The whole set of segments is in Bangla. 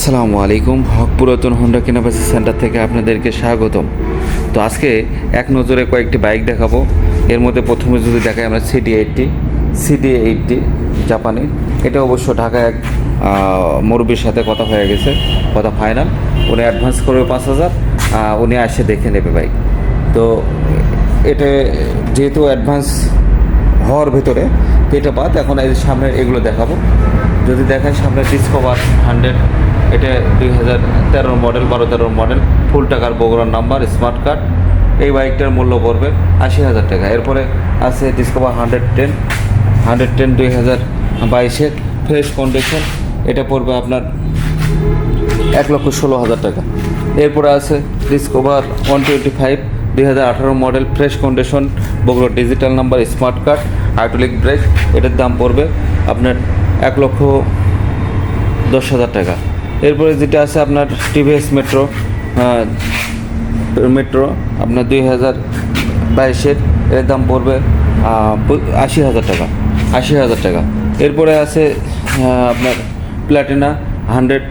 আসসালামু আলাইকুম, হক পুরাতন হোন্ডা কেনাবেচা সেন্টার থেকে আপনাদেরকে স্বাগতম। তো আজকে এক নজরে কয়েকটি বাইক দেখাবো। এর মধ্যে প্রথমে যদি দেখাই আমরা সিডি এইটটি সিডি এইটটি জাপানি। এটা অবশ্য ঢাকায় এক মুরব্বীর সাথে কথা হয়ে গেছে, কথা ফাইনাল উনি অ্যাডভান্স করবে পাঁচ হাজার উনি আসে দেখে নেবে বাইক। তো এটা যেহেতু অ্যাডভান্স হওয়ার ভেতরে এটা বাদ, এখন এই সামনে এগুলো দেখাবো। যদি দেখেন সামনে ডিসকভার হান্ড্রেড এটা দুই হাজার তেরোর মডেল বারো তেরোর মডেল ফুল টাকার বগুড়ার নাম্বার স্মার্ট কার্ড এই বাইকটার মূল্য পড়বে আশি হাজার টাকা। এরপরে আছে Discover hundred ten hundred ten দুই হাজার বাইশের ফ্রেশ কন্ডিশন এটা পড়বে আপনার এক লক্ষ ষোলো হাজার টাকা। এরপরে আছে ডিসকভার ওয়ান টোয়েন্টি ফাইভ দুই হাজার আঠারো model fresh condition Bogura digital number smart card hydraulic brake এটার দাম পড়বে আপনার এক লক্ষ দশ হাজার টাকা। এরপরে যেটা আছে আপনার টিভিএস মেট্রো মেট্রো, আপনার দুই হাজার বাইশের, এর দাম পড়বে আশি হাজার টাকা, আশি হাজার টাকা। এরপরে আছে আপনার Platina hundred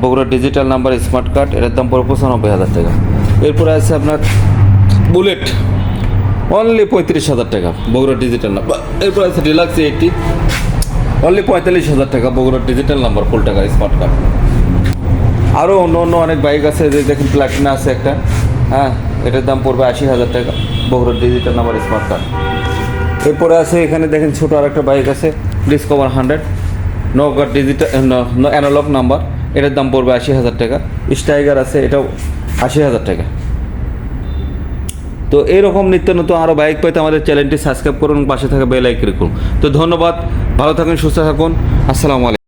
Bogura digital number, smart card, এর দাম পড়বে পঁচানব্বই হাজার টাকা। এরপরে আছে আপনার বুলেট, অনলি পঁয়ত্রিশ হাজার টাকা, বগুড়া ডিজিটাল নাম্বার। এরপর আছে ডিলাক্স এইটটি অনলি পঁয়তাল্লিশ হাজার টাকা বগুড়া ডিজিটাল নাম্বার ফুল টাকা স্মার্ট কার্ড আরও অন্য অন্য অনেক বাইক আছে, যে দেখেন প্লাটিনা আছে একটা। হ্যাঁ এটার দাম পড়বে আশি হাজার টাকা, বগুড়ার ডিজিটাল নাম্বার স্মার্ট কার্ড এরপরে আছে, এখানে দেখেন ছোটো আর একটা বাইক আছে ডিসকভার হান্ড্রেড নৌকার ডিজিটাল অ্যানালগ নাম্বার এটার দাম পড়বে আশি হাজার টাকা। স্টাইগার আছে, এটাও আশি হাজার টাকা। তো এরকম নিত্য নতুন আরও বাইক পাইতে আমাদের চ্যানেলটি সাবস্ক্রাইব করুন, পাশে থাকা বেল আইকন করুন তো ধন্যবাদ, ভালো থাকুন, সুস্থ থাকুন। আসসালামু আলাইকুম।